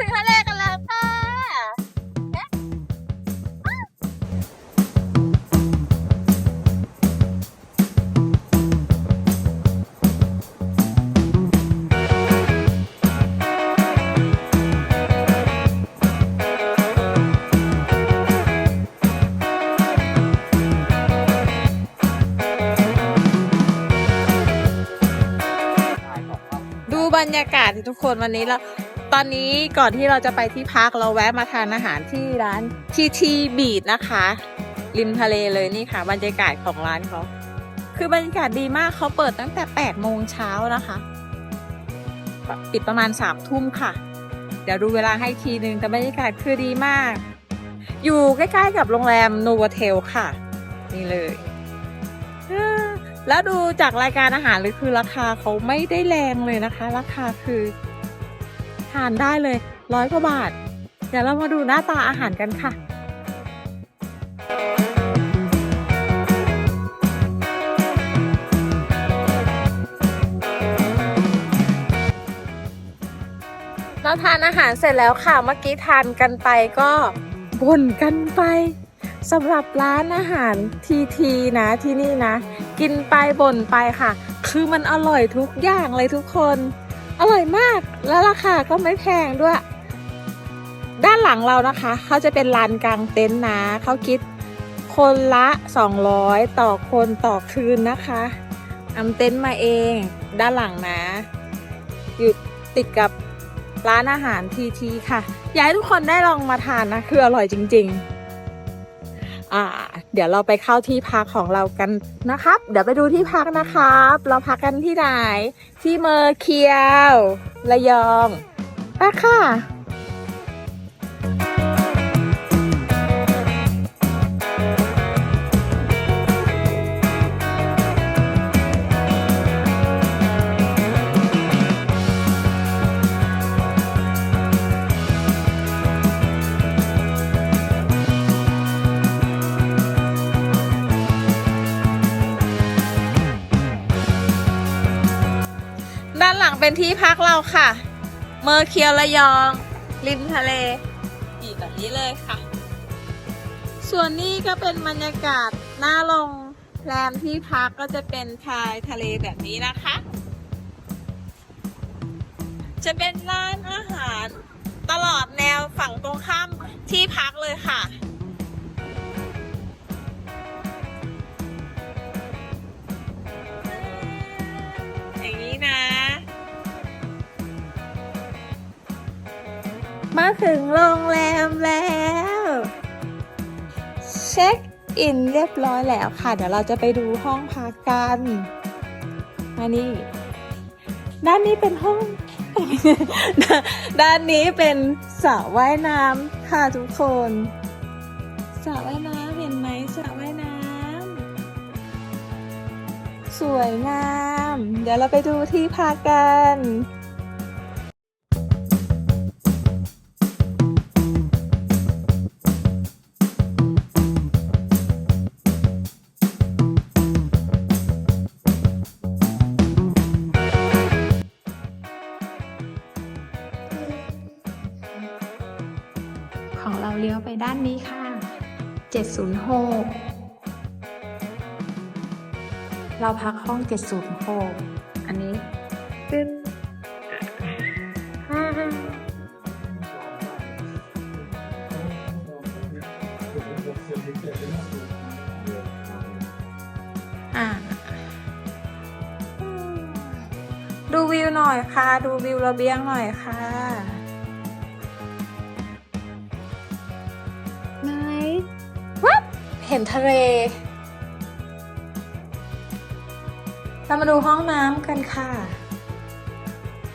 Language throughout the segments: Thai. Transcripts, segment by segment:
ถึงทะเลกันแล้วค่ะดูบรรยากาศทุกคนวันนี้เรา ตอนนี้ก่อนที่เราจะไปที่พักเราแวะมาทานอาหารที่ร้านทีทีบีดนะคะ ริมทะเลเลยนี่ค่ะ บรรยากาศของร้านเขาคือบรรยากาศดีมากเขาเปิดตั้งแต่8โมงเช้านะคะ ปิดประมาณ3ทุ่มค่ะ เดี๋ยวดูเวลาให้ทีนึงแต่บรรยากาศคือดีมาก อยู่ใกล้ๆกับโรงแรมโนวเทลค่ะ นี่เลย แล้วดูจากรายการอาหารเลยคือราคาเขาไม่ได้แรงเลยนะคะ ราคาคือ ทานได้เลยร้อยกว่าบาท เดี๋ยวเรามาดูหน้าตาอาหารกันค่ะเราทานอาหารเสร็จแล้วค่ะเมื่อกี้ทานกันไปก็บ่นกันไปสำหรับร้านอาหารทีทีนะที่นี่นะ กินไปบ่นไปค่ะ คือมันอร่อยทุกอย่างเลยทุกคน อร่อยมากแล้วราคาก็ไม่แพงด้วย ด้านหลังเรานะคะ เขาจะเป็นลานกลางเต็นท์นะเขาคิดคนละ 200 ต่อคนต่อคืนนะคะนำเต็นท์มาเองด้านหลังนะ อยู่ติดกับร้านอาหารทีทีค่ะ อยากให้ทุกคนได้ลองมาทานนะ คืออร่อยจริง ๆ อ่า เดี๋ยวเราไปเข้าที่พักของเรากันนะครับ เดี๋ยวไปดูที่พักนะครับ เราพักกันที่ไหน ที่เมอร์เคียว ระยองไปค่ะ ที่พักเราค่ะ เมอร์เคียวระยอง ริมทะเลอีแบบนี้เลยค่ะ ส่วนนี้ก็เป็นบรรยากาศหน้าโรงแรมที่พักก็จะเป็นชายทะเลแบบนี้นะคะ จะเป็นร้านอาหารตลอดแนวฝั่งตรงข้ามที่พักเลยค่ะ มาถึงโรงแรมแล้ว เช็คอินเรียบร้อยแล้วค่ะ เดี๋ยวเราจะไปดูห้องพักกันมานี่ ด้านนี้เป็นห้อง ด้านนี้เป็นสระว่ายน้ำค่ะทุกคนสระว่ายน้ำเห็นไหมสระว่ายน้ำสวยงาม เดี๋ยวเราไปดูที่พักกัน ของเราเลี้ยวไปด้านนี้ค่ะ 706 เราพักห้อง 706 อันนี้ตึ้นอ่าดูวิวหน่อยค่ะ ดูวิวระเบียงหน่อยค่ะ ห็นทะเล เรามาดูห้องน้ำกันค่ะ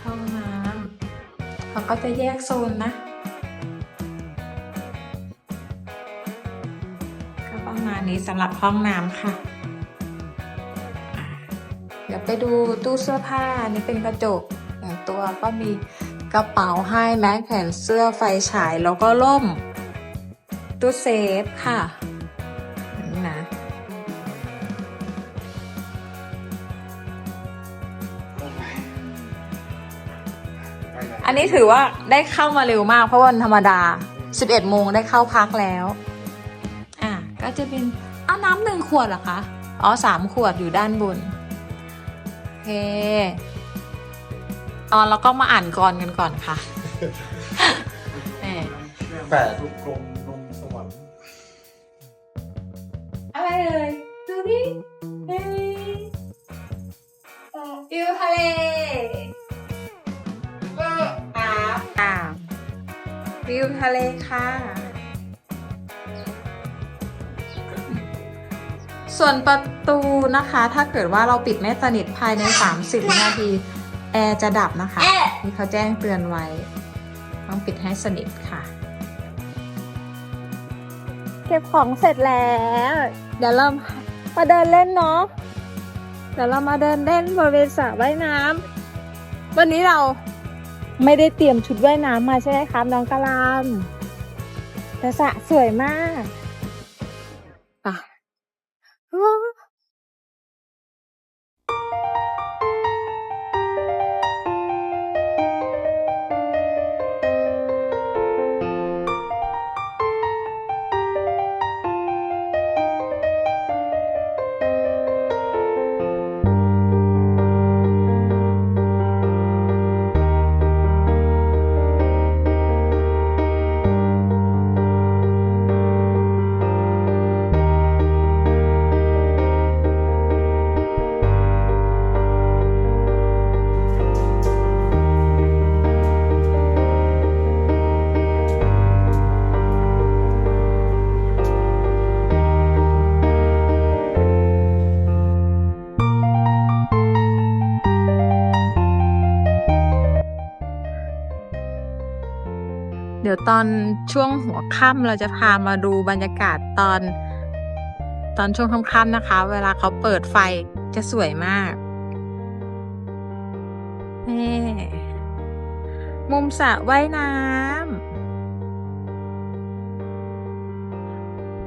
ห้องน้ำเขาก็จะแยกโซนนะ ก็ประมาณนี้สำหรับห้องน้ำค่ะ เดี๋ยวไปดูตู้เสื้อผ้านี่เป็นกระจกอย่างตัวก็มีกระเป๋าให้แม้แขวนเสื้อไฟฉายแล้วก็ล่มตู้เซฟค่ะ อันนี้ถือว่าได้เข้ามาเร็วมาก เพราะวันธรรมดา 11โมงได้เข้าพักแล้ว อะก็จะเป็นอ้าวน้ำหนึ่งขวดเหรอคะ อ๋อสามขวดอยู่ด้านบนโอเคอ๋อแล้วก็มาอ่านกรกันก่อนค่ะแหมแปดลูกกลมนมสวรรค์อะไรเอ่ยดูดิ ทะเลค่ะ ส่วนประตูนะคะ ถ้าเกิดว่าเราปิดไม่สนิทภายใน 30วินาที แอร์จะดับนะคะ นี่เขาแจ้งเตือนไว้ ต้องปิดให้สนิทค่ะ เก็บของเสร็จแล้ว เดี๋ยวเรามาเดินเล่นเนาะเดี๋ยวเรามาเดินเล่นบริเวณสระว่ายน้ำวันนี้เรา ไม่ได้เตรียมชุดว่ายน้ำมาใช่ไหมครับน้องกะลามแต่สระสวยมากอะ เดี๋ยวตอนช่วงหัวค่ำเราจะพามาดูบรรยากาศตอน ตอนช่วงค่ำๆนะคะ เวลาเขาเปิดไฟจะสวยมากนี่มุมสระว่ายน้ำ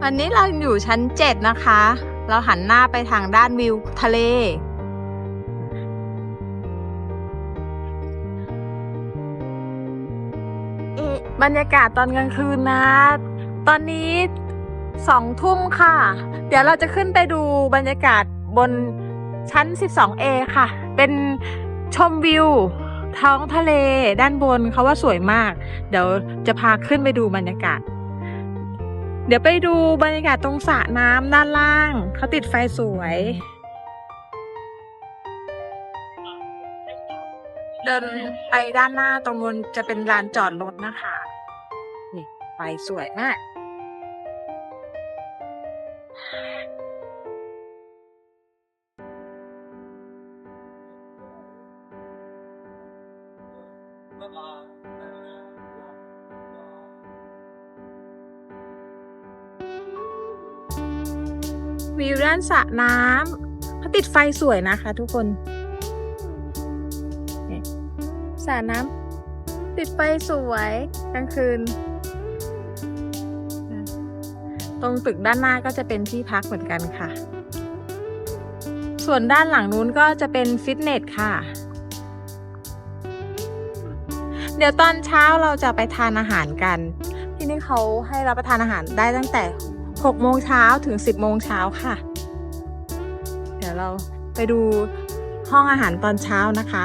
วันนี้เราอยู่ชั้นเจ็ดนะคะ เราหันหน้าไปทางด้านวิวทะเล บรรยากาศตอนกลางคืนนะ ตอนนี้สองทุ่มค่ะ เดี๋ยวเราจะขึ้นไปดูบรรยากาศบนชั้น 12A ค่ะ เป็นชมวิว ท้องทะเลด้านบนเขาว่าสวยมาก เดี๋ยวจะพาขึ้นไปดูบรรยากาศ เดี๋ยวไปดูบรรยากาศตรงสระน้ำด้านล่าง เขาติดไฟสวย เดินไปด้านหน้าตรงนู้นจะเป็นลานจอดรถนะคะ ไฟสวยมากวิวด้านสระน้ำเขาติดไฟสวยนะคะทุกคนสระน้ำติดไฟสวยกลางคืน ตรงตึกด้านหน้าก็จะเป็นที่พักเหมือนกันค่ะ ส่วนด้านหลังนู้นก็จะเป็นฟิตเนสค่ะ เดี๋ยวตอนเช้าเราจะไปทานอาหารกัน ที่นี่เขาให้รับประทานอาหารได้ตั้งแต่6โมงเช้าถึง 10โมงเช้าค่ะ เดี๋ยวเราไปดูห้องอาหารตอนเช้านะคะ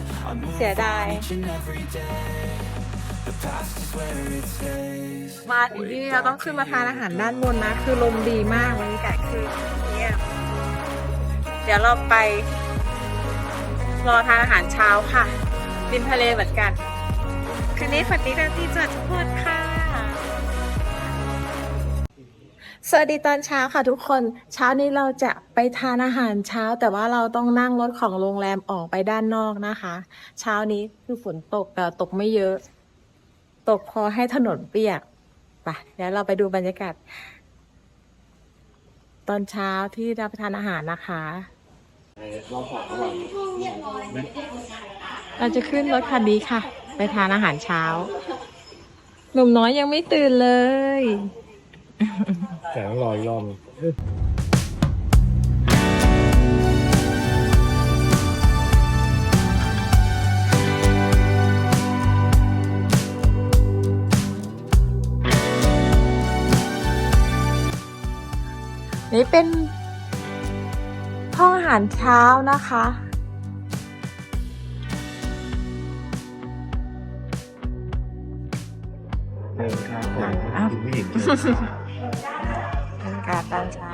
เสียดาย มาถึงที่นี่เราต้องขึ้นมาทานอาหารด้านบนนะ คือลมดีมากบรรยากาศคือเนี่ยเดี๋ยวเราไป รอทานอาหารเช้าค่ะริมทะเลเหมือนกัน คืนนี้ฝันดีราตรีสวัสดิ์ทุกคนค่ะ สวัสดีตอนเช้าค่ะทุกคน เช้านี้เราจะไปทานอาหารเช้า แต่ว่าเราต้องนั่งรถของโรงแรมออกไปด้านนอกนะคะ เช้านี้คือฝนตกแต่ตกไม่เยอะ ตกพอให้ถนนเปียกไปเดี๋ยวเราไปดูบรรยากาศ ตอนเช้าที่รับประทานอาหารนะคะเราจะขึ้นรถคันนี้ค่ะ ไปทานอาหารเช้า หนุ่มน้อยยังไม่ตื่นเลย แต่ต้องรออีกรอบนึงนี่เป็นห้องอาหารเช้านะคะ เดินข้ามคนอ้าวผู้หญิง บรร